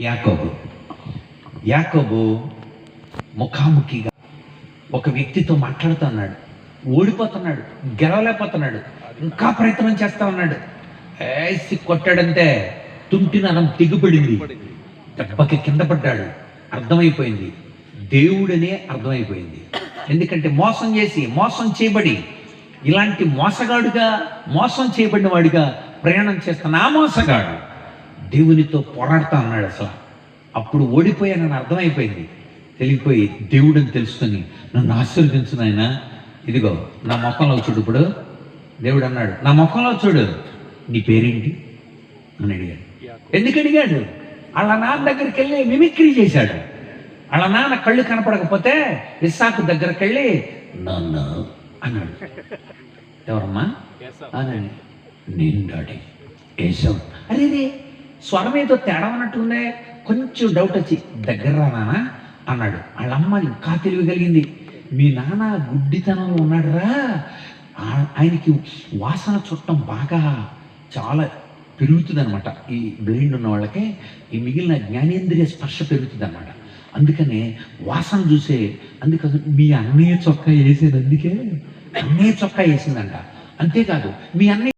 యాకోబు. యాకోబు ముఖాముఖిగా ఒక వ్యక్తితో మాట్లాడుతున్నాడు ఓడిపోతున్నాడు. గెలవలేకపోతున్నాడు. ఇంకా ప్రయత్నం చేస్తా ఉన్నాడు. ఏసి కొట్టాడంటే తుంటినరం తెగిపడింది దెబ్బకి కింద పడ్డాడు. అర్థమైపోయింది. దేవుడనే అర్థమైపోయింది. ఎందుకంటే మోసం చేసి మోసం చేయబడి ఇలాంటి మోసగాడుగా మోసం చేయబడిన వాడిగా ప్రయాణం చేస్తున్న ఆ మోసగాడు దేవునితో పోరాడుతా అన్నాడు అసలు. అప్పుడు ఓడిపోయానని అర్థమైపోయింది. తెలిగిపోయి దేవుడని తెలుసుకొని నన్ను ఆశీర్వదించు నాయన. ఇదిగో నా ముఖంలో చూడు ఇప్పుడు. దేవుడు అన్నాడు నా ముఖంలో చూడు. నీ పేరేంటి? అని అడిగాడు. ఎందుకు అడిగాడు? వాళ్ళ నాన్న దగ్గరికి వెళ్ళి మిమిక్రీ చేశాడు. వాళ్ళ నాన్న కళ్ళు కనపడకపోతే ఇస్సాకు దగ్గరికి వెళ్ళి నాన్న అన్నాడు. ఎవరమ్మా? అనండి నేను డాడీ ఏసావు అరే ఇది స్వరం ఏదో తేడా ఉన్నట్టుందే కొంచెం డౌట్ వచ్చి దగ్గర నానా? అన్నాడు. వాళ్ళ అమ్మ ఇంకా తెలివి కలిగింది. మీ నాన్న గుడ్డితనంలో ఉన్నాడురా. ఆ- ఆయనకి వాసన చుట్టం బాగా చాలా పెరుగుతుంది అనమాట ఈ బ్లైండ్ ఉన్న వాళ్ళకి ఈ మిగిలిన జ్ఞానేంద్రియ స్పర్శ పెరుగుతుంది అనమాట అందుకనే వాసన చూసే అందుకని మీ అన్నయ్య చొక్కా వేసేది అందుకే అన్నయ్య చొక్కా వేసిందంట. అంతేకాదు మీ అన్నయ్య